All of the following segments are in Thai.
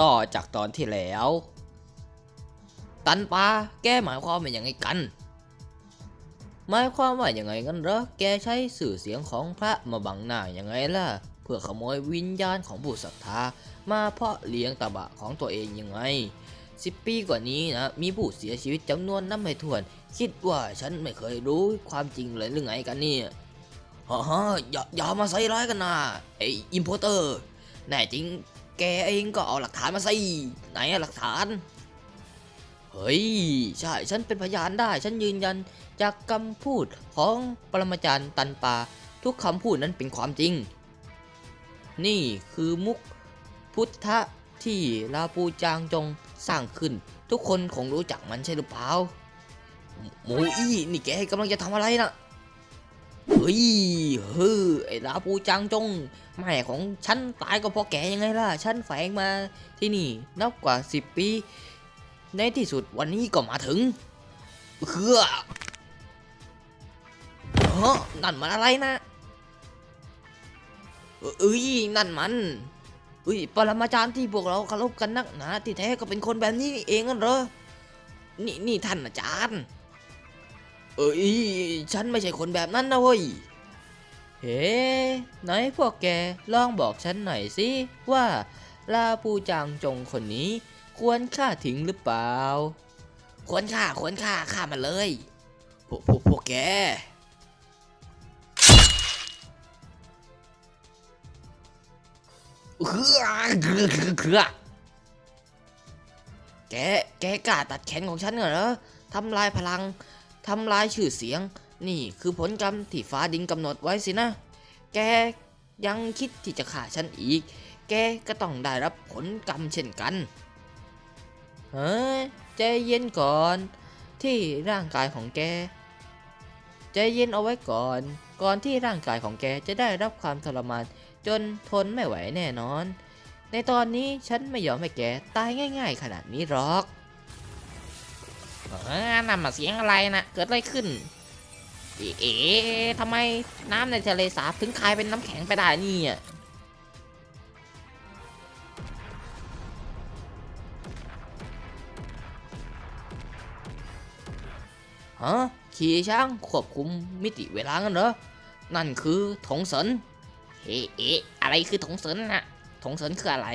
ต่อจากตอนที่แล้ว ตันปาแกหมายความว่าอย่างไงกัน หมายความว่าอย่างไงกันเหรอ แกใช้สื่อเสียงของพระมาบังหน้าอย่างไงล่ะ เพื่อขโมยวิญญาณของผู้ศรัทธา มาเพาะเลี้ยงตบะของตัวเองยังไงสิบปีกว่านี้นะ มีผู้เสียชีวิตจำนวนนับไม่ถ้วน คิดว่าฉันไม่เคยรู้ความจริงเลยหรือไงกันเนี่ยฮ่าฮ่าอย่าอย่ามาใส่ร้ายกันนะไออิมโพเตอร์ แน่จริงแกเองก็เอาหลักฐานมาสิไหนหลักฐาน เฮ้ย ใช่ ฉันเป็นพยานได้ ฉันยืนยันจากคำพูดของปรมาจารย์ตันปา ทุกคำพูดนั้นเป็นความจริง นี่คือมุกพุทธะที่ลาปูจางจงสร้างขึ้น ทุกคนคงรู้จักมันใช่หรือเปล่า หมูอี้นี่แกกำลังจะทำอะไรนะเฮ้ยเฮ้ยไอ้ลาปูจางจงแม่ของฉันตายก็เพราะแกยังไงล่ะ ฉันแฝงมาที่นี่นับกว่าสิบปี ในที่สุดวันนี้ก็มาถึงเฮือเฮ้อนั่นมันอะไรนะเอ้ยนั่นมันเอ้ยปรมาจารย์ที่พวกเราเคารพกันนักหนาที่แท้ก็เป็นคนแบบนี้เองนั่นเหรอนี่นี่ท่านอาจารย์ เอ้ยฉันไม่ใช่คนแบบนั้นนะเว้ย เฮ้ไหนพวกแกลองบอกฉันหน่อยสิว่าลาปูจางจงคนนี้ ควรฆ่าทิ้งหรือเปล่า ควรฆ่าควรฆ่าฆ่ามันเลย พวกพวกพวกแกเคือเคือเคือเคือแก แกกล้าตัดแขนของฉันเหรอทำลายพลัง ทำลายชื่อเสียง นี่คือผลกรรมที่ฟ้าดินกำหนดไว้สินะ แกยังคิดที่จะฆ่าฉันอีก แกก็ต้องได้รับผลกรรมเช่นกัน เฮ้ยใจเย็นก่อน ที่ร่างกายของแกใจเย็นเอาไว้ก่อน ก่อนที่ร่างกายของแกจะได้รับความทรมานจนทนไม่ไหวแน่นอน ในตอนนี้ฉันไม่ยอมให้แกตายง่าย ๆ ขนาดนี้หรอก เออนั่นมาเสียงอะไรนะเกิดอะไรขึ้น เอ๋ทำไมน้ำในทะเลสาบถึงกลายเป็นน้ำแข็งไปได้นี่ยฮะขี่ช้างควบคุมมิติเวลากันเหรอ นั่นคือถงเสนเอ๋เอ๋อะไรคือถงเสนน่ะถงเสนคืออะไร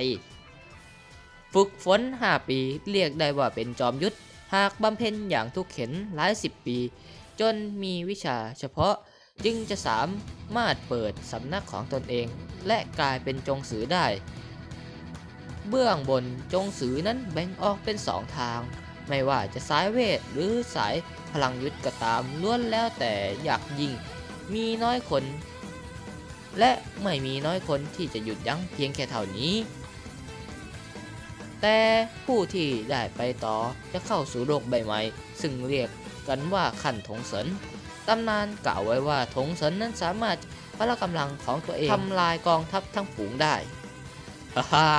ฝึกฝน 5 ปีเรียกได้ว่าเป็นจอมยุทธ หากบำเพ็ญอย่างทุกเข็นหลายสิบปี จนมีวิชาเฉพาะจึงจะสามารถเปิดสำนักของตนเอง และกลายเป็นจงสือได้ เบื้องบนจงสือนั้นแบ่งออกเป็นสองทาง ไม่ว่าจะสายเวทหรือสายพลังยุทธก็ตามล้วนแล้วแต่อยากยิงมีน้อยคน และไม่มีน้อยคนที่จะหยุดยั้งเพียงแค่เท่านี้ แต่ผู้ที่ได้ไปต่อจะเข้าสู่โลกใบใหม่ ซึ่งเรียกกันว่าขันถงเสินตำนานกล่าวไว้ว่าถงเสินนั้นสามารถพละกำลังของตัวเองทำลายกองทัพทั้งฝูงได้ฮ่าฮ่า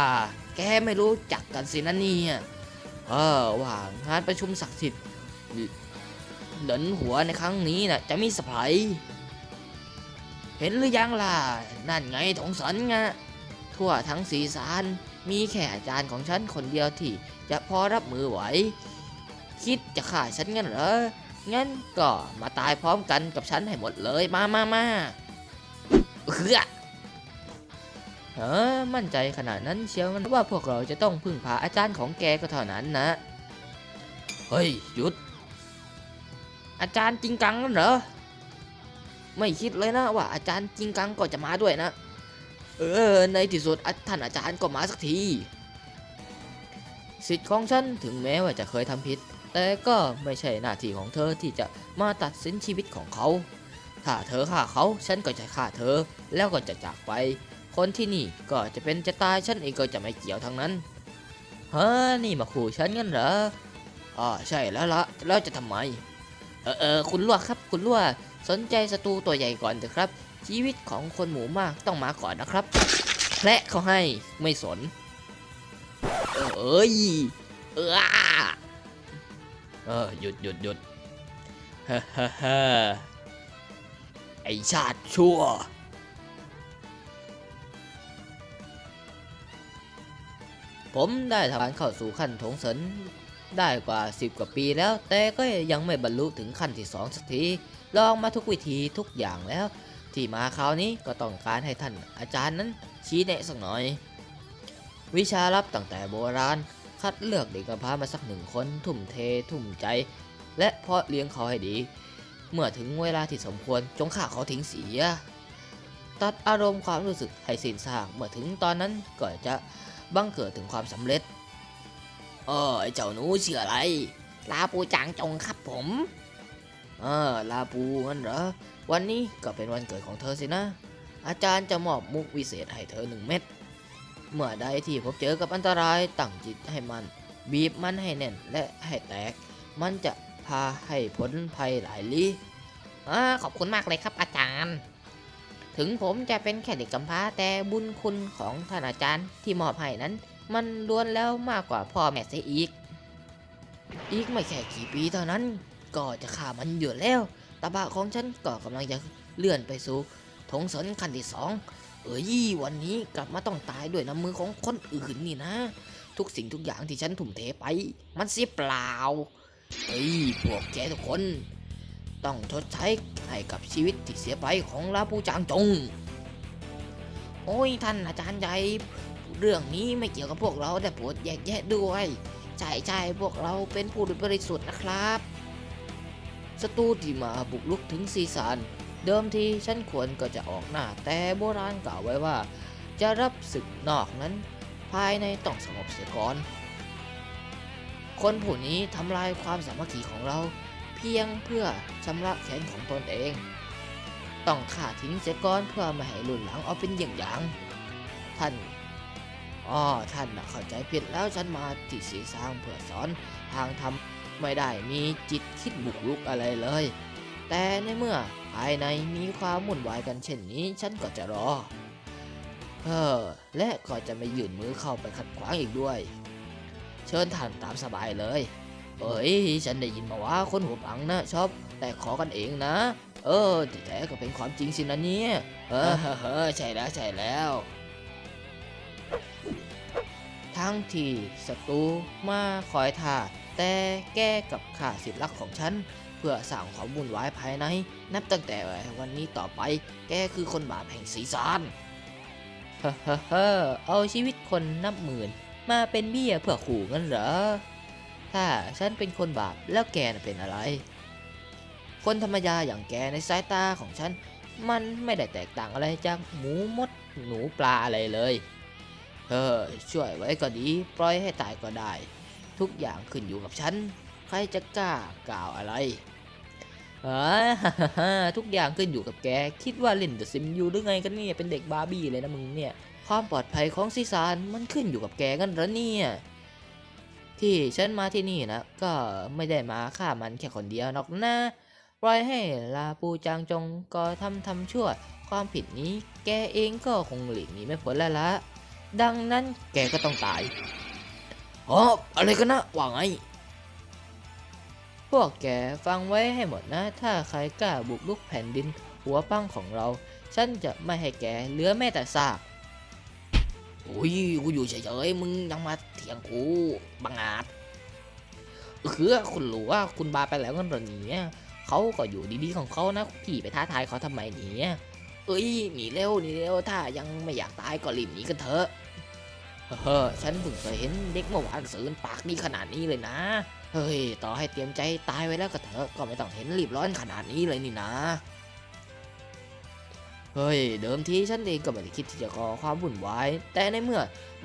แกไม่รู้จักกันสินะเนี่ยเออว่างานประชุมศักดิ์สิทธิ์เหลินหัวในครั้งนี้นะจะมีสไพรส์เห็นหรือยังล่ะ นั่นไงถงเสินไงทั่วทั้งสีสาร มีแค่อาจารย์ของฉันคนเดียวที่จะพอรับมือไหว คิดจะฆ่าฉันงั้นเหรอ งั้นก็มาตายพร้อมกันกับฉันให้หมดเลยมามามาเฮ้อเออมั่นใจขนาดนั้นเชียวงั้นว่าพวกเราจะต้องพึ่งพาอาจารย์ของแกก็เท่านั้นนะ เฮ้ยหยุด อาจารย์จริงกังนั่นเหรอ ไม่คิดเลยนะว่าอาจารย์จริงกังก็จะมาด้วยนะ เออ ในที่สุดท่านอาจารย์ก็มาสักทีสิทธิ์ของฉันถึงแม้ว่าจะเคยทำผิด แต่ก็ไม่ใช่หน้าที่ของเธอที่จะมาตัดสินชีวิตของเขา ถ้าเธอฆ่าเขาฉันก็จะฆ่าเธอแล้วก็จะจากไป คนที่นี่ก็จะเป็นจะตายฉันเองก็จะไม่เกี่ยวทั้งนั้นฮะนี่มาขู่ฉันงั้นเหรออ๋อใช่แล้วละแล้วจะทำไม เออเออคุณลวกครับ คุณลวกสนใจศัตรูตัวใหญ่ก่อนเถอะครับ ชีวิตของคนหมู่มากต้องมาก่อนนะครับแพะเขาให้ไม่สน เอ้ยเออเออหยุดหยุดหยุดฮ่าฮ่าฮ่าไอชาติชั่ว ผมได้ทำการเข้าสู่ขั้นถงเสนได้กว่า 10 กว่าปีแล้ว แต่ก็ยังไม่บรรลุถึงขั้นที่สองสักที ลองมาทุกวิธีทุกอย่างแล้ว ที่มาคราวนี้ก็ต้องการให้ท่านอาจารย์นั้นชี้แนะสักหน่อย วิชาลับตั้งแต่โบราณ คัดเลือกเด็กกำพร้ามาสักหนึ่งคนทุ่มเททุ่มใจ และเพาะเลี้ยงเขาให้ดี เมื่อถึงเวลาที่สมควรจงฆ่าเขาทิ้งเสีย ตัดอารมณ์ความรู้สึกให้สิ้นซากเมื่อถึงตอนนั้นก็จะบังเกิดถึงความสำเร็จเออไอเจ้าหนูเชื่ออะไรลาปูจางจงครับผม ออลาปูงั้นเหรอ วันนี้ก็เป็นวันเกิดของเธอสินะ อาจารย์จะมอบมุกวิเศษให้เธอหนึ่งเม็ด เมื่อใดที่พบเจอกับอันตรายตั้งจิตให้มัน บีบมันให้แน่นและให้แตก มันจะพาให้พ้นภัยหลายลี้อ่าขอบคุณมากเลยครับอาจารย์ ถึงผมจะเป็นแค่เด็กกำพร้าแต่บุญคุณของท่านอาจารย์ที่มอบให้นั้น มันล้วนแล้วมากกว่าพ่อแม่เสียอีก อีกไม่แค่กี่ปีเท่านั้น ก็จะฆ่ามันอยู่แล้วตาบะของฉันก็กำลังจะเลื่อนไปสู่ถงสนขั้นที่สองเอ้ยวันนี้กลับมาต้องตายด้วยน้ำมือของคนอื่นนี่นะ ทุกสิ่งทุกอย่างที่ฉันทุ่มเทไป มันเสียเปล่าเฮ้ยพวกแกทุกคน ต้องชดใช้ให้กับชีวิตที่เสียไปของลาปูจางจง โอ้ยท่านอาจารย์ใหญ่เรื่องนี้ไม่เกี่ยวกับพวกเราแต่โปรดแยกแยะด้วยใช่ใช่พวกเราเป็นผู้บริสุทธิ์นะครับ ศัตรูที่มาบุกลุกถึงซีซานเดิมทีฉันควรก็จะออกหน้า แต่โบราณกล่าวไว้ว่า จะรับศึกนอกนั้น ภายในต้องสงบเสียก่อน คนผู้นี้ทำลายความสามัคคีของเรา เพียงเพื่อชำระแค้นของตนเอง ต้องฆ่าทิ้งเสียก่อนเพื่อไม่ให้รุนหลังเอาเป็นอย่างอย่างท่านอ๋อท่านเข้าใจผิดแล้วฉันมาที่สีสร้างเพื่อสอนทางทำ ไม่ได้มีจิตคิดบุกรุกอะไรเลย แต่ในเมื่อภายในมีความวุ่นวายกันเช่นนี้ฉันก็จะรอเออและก็จะไม่ยื่นมือเข้าไปขัดขวางอีกด้วย เชิญท่านตามสบายเลย เอ้ยฉันได้ยินมาว่าคนหัวปังนะชอบแต่ขอกันเองนะ เออที่แท้ก็เป็นความจริงสินะเนี่ยเออใช่แล้วใช่แล้ว ทั้งที่ศัตรูมาคอยท่าแต่แกกับข้าสิทธิ์รักของฉัน เพื่อสร้างความวุ่นวายภายใน นับตั้งแต่วันนี้ต่อไป แกคือคนบาปแห่งสีสานเฮ้อเฮ้อเอาชีวิตคนนับหมื่น มาเป็นเบี้ยเพื่อขู่งั้นเหรอ ถ้าฉันเป็นคนบาปแล้วแกน่ะเป็นอะไร คนธรรมดาอย่างแกในสายตาของฉัน มันไม่ได้แตกต่างอะไรจากหมูมดหนูปลาอะไรเลย เออช่วยไว้ก็ดีปล่อยให้ตายก็ได้ ทุกอย่างขึ้นอยู่กับฉัน ใครจะกล้ากล่าวอะไรอ่าฮ่าทุกอย่างขึ้นอยู่กับแก คิดว่าเล่นเดอะซิมอยู่หรือไงกันเนี่ยเป็นเด็กบาร์บี้เลยนะมึงเนี่ย ความปลอดภัยของซีซานมันขึ้นอยู่กับแกกันหรอเนี่ยที่ฉันมาที่นี่นะ ก็ไม่ได้มาฆ่ามันแค่คนเดียวหรอกนะปล่อยให้ลาปูจางจงก็ทำทำชั่ว ความผิดนี้แกเองก็คงหลีกหนีไม่พ้นแล้วละ ดังนั้นแกก็ต้องตายอ๋ออะไรกันนะว่าไงพวกแกฟังไว้ให้หมดนะ ถ้าใครกล้าบุกลุกแผ่นดิน หัวปั้งของเรา ฉันจะไม่ให้แกเหลือแม้แต่ซากโอ้ยกูอยู่เฉยๆมึงยังมาเถียงกูบังอาจคือคุณรู้ว่าคุณบาไปแล้วกันเหรอเนี่ยเขาก็อยู่ดีๆของเขานะพี่ไปท้าทายเขาทำไมเนี่ย เอ้ยหนีเร็วหนีเร็วถ้ายังไม่อยากตายก็รีบหนีกันเถอะเฮ้อฉันเพิ่งเคยเห็นเด็กเมื่อวานสืนปากดีขนาดนี้เลยนะ เฮ้ย ต่อให้เตรียมใจตายไว้แล้วก็เถอะ ก็ไม่ต้องเห็นรีบร้อนขนาดนี้เลยนี่นะ เฮ้ย เดิมทีฉันเองก็ไม่ได้คิดที่จะก่อความวุ่นวาย แต่ในเมื่อ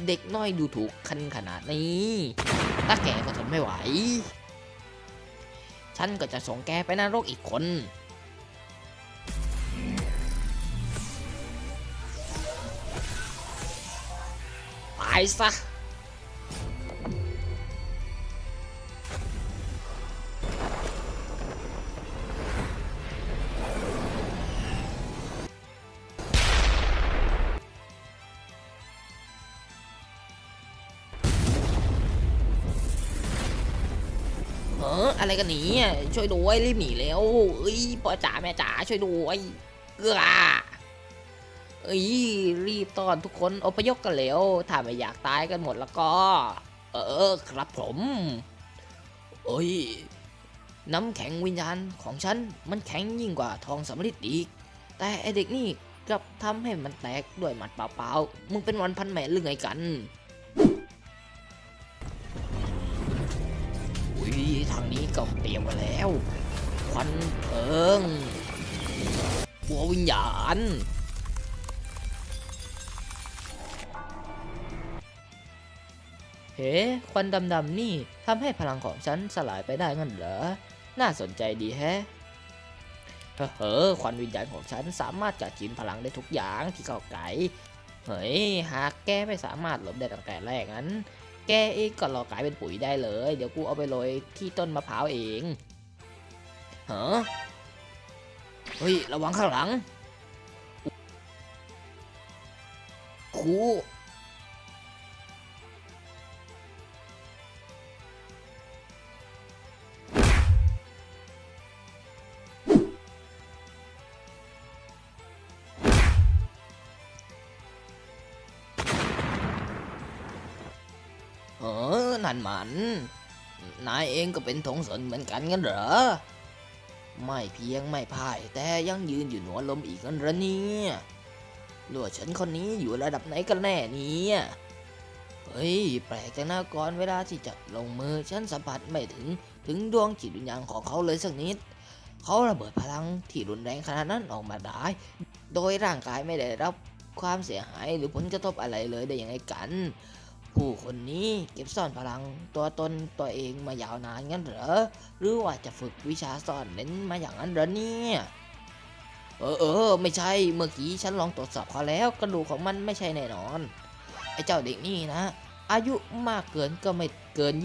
เด็กน้อยดูถูกคันขนาดนี้ตาแกก็ทนไม่ไหว ฉันก็จะส่งแกไปนรกอีกคนายซะ เอออะไรกันหนีอะช่วยด้วยรีบหนีแล้วเอ้ยพ่อจ๋าแม่จ๋าช่วยด้วยเอื้อ อ้ยรีบต้อนทุกคนอพยพกันเร็วถ้าไม่อยากตายกันหมดแล้วก็ เออครับผมเอ้ยน้ำแข็งวิญญาณของฉันมันแข็งยิ่งกว่าทองสำริดอีก แต่ไอเด็กนี่กลับทำให้มันแตกด้วยหมัดเปล่าๆมึงเป็นวันพันแม่หรือไงกันอุ้ยทางนี้ก็เตรียมไว้แล้วควันเพิงบัววิญญาณ เฮ้ควันดำๆนี่ทำให้พลังของฉันสลายไปได้งั้นเหรอ น่าสนใจดีแฮะเฮ้อควันวิญญาณของฉันสามารถกัดกินพลังได้ทุกอย่างที่เข้าไกลเฮ้ย หากแกไม่สามารถหลบได้ตั้งแต่แรกนั้น แกเองก็รอกลายเป็นปุ๋ยได้เลย เดี๋ยวกูเอาไปโรยที่ต้นมะพร้าวเองฮะเฮ้ย ระวังข้างหลังค อนั่นมัน นายเองก็เป็นถงสนเหมือนกันงั้นเหรอ ไม่เพียงไม่พ่าย แต่ยังยืนอยู่เหนือลมอีกงั้นเหรอเนี่ยหรือว่าฉันคนนี้อยู่ระดับไหนกันแน่เนี่ยเฮ้ยแปลกจังนะก่อนเวลาที่จะลงมือฉันสัมผัสไม่ถึงถึงดวงจิตวิญญาณของเขาเลยสักนิด เขาระเบิดพลังที่รุนแรงขนาดนั้นออกมาได้ โดยร่างกายไม่ได้รับความเสียหายหรือผลกระทบอะไรเลยได้ยังไงกัน ผู้คนนี้เก็บซ่อนพลังตัวตนตัวเองมายาวนานงั้นเหรอ หรือว่าจะฝึกวิชาซ่อนเน้นมาอย่างนั้นเหรอเนี่ยเออเออไม่ใช่เมื่อกี้ฉันลองตรวจสอบเขาแล้วกระดูกของมันไม่ใช่แน่นอน ไอ้เจ้าเด็กนี่นะ อายุมากเกินก็ไม่เกิน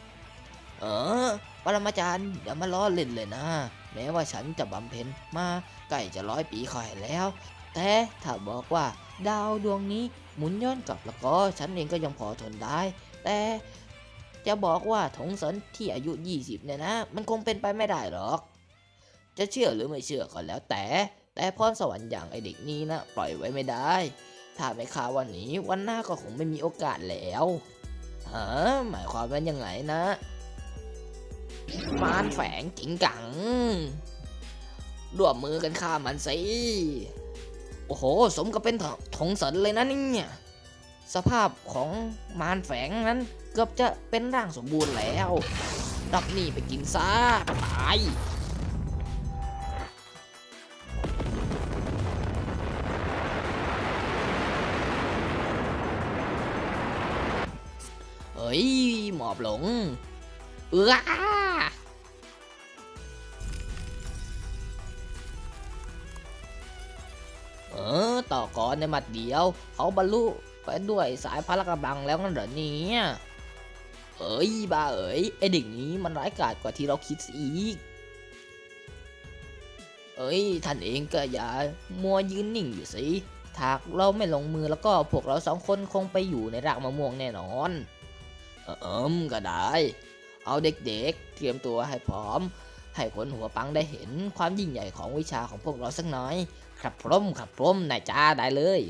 20 เออปรมาจารย์อย่ามาล้อเล่นเลยนะ แม้ว่าฉันจะบำเพ็ญมาใกล้จะร้อยปีข่อยแล้ว แต่ถ้าบอกว่าดาวดวงนี้ หมุนย้อนกลับแล้วก็ฉันเองก็ยังพอทนได้ แต่จะบอกว่าถงสนที่อายุ 20 เนี่ยนะ มันคงเป็นไปไม่ได้หรอก จะเชื่อหรือไม่เชื่อก็แล้วแต่ แต่พรสวรรค์อย่างไอเด็กนี้นะ ปล่อยไว้ไม่ได้ ถ้าไม่ฆ่าวันนี้วันหน้าก็คงไม่มีโอกาสแล้วฮะหมายความว่ายังไงนะมารแฝงจิงกังร่วมมือกันฆ่ามันสิ โอ้โห สมกับเป็นถงสันเลยนะเนี่ย สภาพของมารแฝงนั้นเกือบจะเป็นร่างสมบูรณ์แล้ว รับนี่ไปกินซะตายเฮ้ย หมอบหลงเอื้อ ต่อก่อนในหมัดเดียว เขาบรรลุไปด้วยสายพละกำลังแล้วงั้นเหรอเนี่ยเอ้ยบ้าเอ๋ยไอเด็กนี้มันร้ายกาจกว่าที่เราคิดอีก เอ้ยท่านเองก็อย่ามัวยืนนิ่งอยู่สิถ้าเราไม่ลงมือแล้วก็พวกเราสองคนคงไปอยู่ในรากมะม่วงแน่นอนเอเอิมก็ได้ เอาเด็กๆ เตรียมตัวให้พร้อม ให้คนหัวปังได้เห็นความยิ่งใหญ่ของวิชาของพวกเราสักหน่อย ครับพร้อมครับพร้อมนายจ้าได้เลย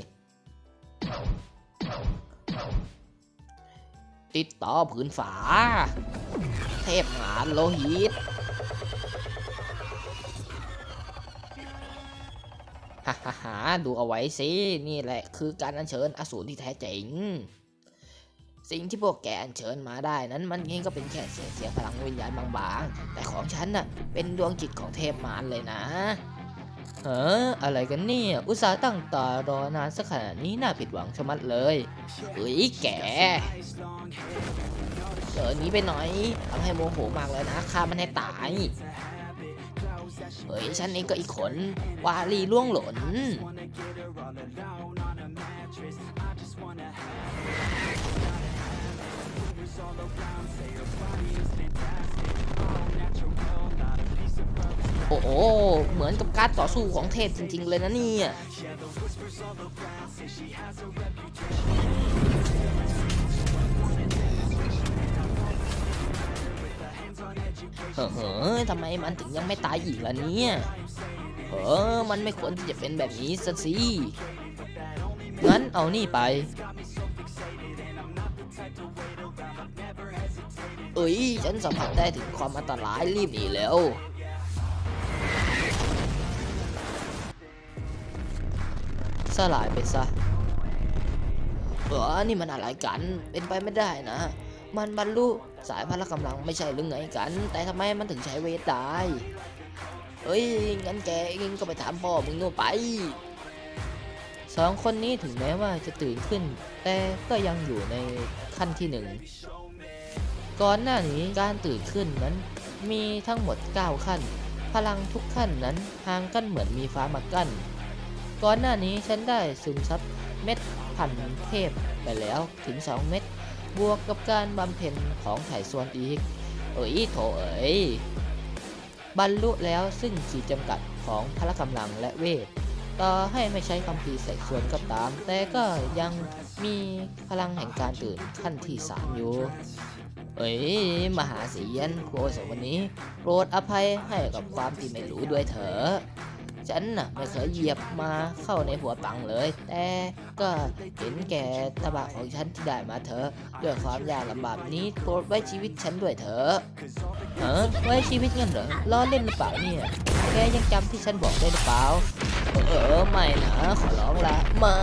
ติดต่อผืนฝา เทพงานโลหิตฮ่าฮ่าฮ่าดูเอาไว้สิ นี่แหละคือการอัญเชิญอสูรที่แท้จริง สิ่งที่พวกแกอัญเชิญมาได้นั้นมันเองก็เป็นแค่เศษเสียงพลังวิญญาณบางๆ แต่ของฉันน่ะเป็นดวงจิตของเทพมารเลยนะ เอออะไรกันเนี่ย อุตส่าห์ตั้งตารอนานสักขนาดนี้น่าผิดหวังชะมัดเลยเฮ้ยแกเดินหนี้ไปหน่อยทำให้โมโหมากเลยนะฆ่ามันให้ตายเฮ้ยฉันเองก็อีกคนวาลีล่วงหล่น โอ้โห เหมือนกับการต่อสู้ของเทพจริง ๆ เลยนะเนี่ยเฮ้อทำไมมันถึงยังไม่ตายอีกล่ะเนี่ยเออมันไม่ควรที่จะเป็นแบบนี้สัสิ งั้นเอานี่ไป เอ้ย ฉันสัมผัสได้ถึงความอันตรายรีบหนีแล้ว สลายไปซะเออนี่มันอะไรกัน เป็นไปไม่ได้นะ มันบรรลุสายพละกำลังไม่ใช่หรือไงกัน แต่ทำไมมันถึงใช้เวทได้เฮ้ย งั้นแกเองก็ไปถามพ่อมึงนู่นไป สองคนนี้ถึงแม้ว่าจะตื่นขึ้น แต่ก็ยังอยู่ในขั้นที่หนึ่ง ก่อนหน้านี้การตื่นขึ้นนั้นมีทั้งหมด 9 ขั้น พลังทุกขั้นนั้นห่างกันเหมือนมีฟ้ามากั้น ก่อนหน้านี้ฉันได้ซึมซับเม็ดพันเทพไปแล้วถึง 2 เม็ดบวกกับการบำเพ็ญของไถ่ส่วนอีก เอ้ยโถเอ้ยบรรลุแล้วซึ่งขีดจำกัดของพละกำลังและเวท ต่อให้ไม่ใช้คำพีใส่ส่วนก็ตาม แต่ก็ยังมีพลังแห่งการตื่นขั้นที่สามอยู่ เอ้ย มหาเสียนครูสวันนี้ โปรดอภัยให้กับความที่ไม่รู้ด้วยเถอะ ฉันน่ะไม่เคยเหยียบมาเข้าในหัวปังเลย แต่ก็เห็นแก่ตะบะของฉันที่ได้มาเถอะด้วยความยากลำบากนี้โปรดไว้ชีวิตฉันด้วยเถอะเออไว้ชีวิตงั้นเหรอล้อเล่นหรือเปล่าเนี่ยแกยังจำที่ฉันบอกได้หรือเปล่าเออไม่นะขอร้องละไม่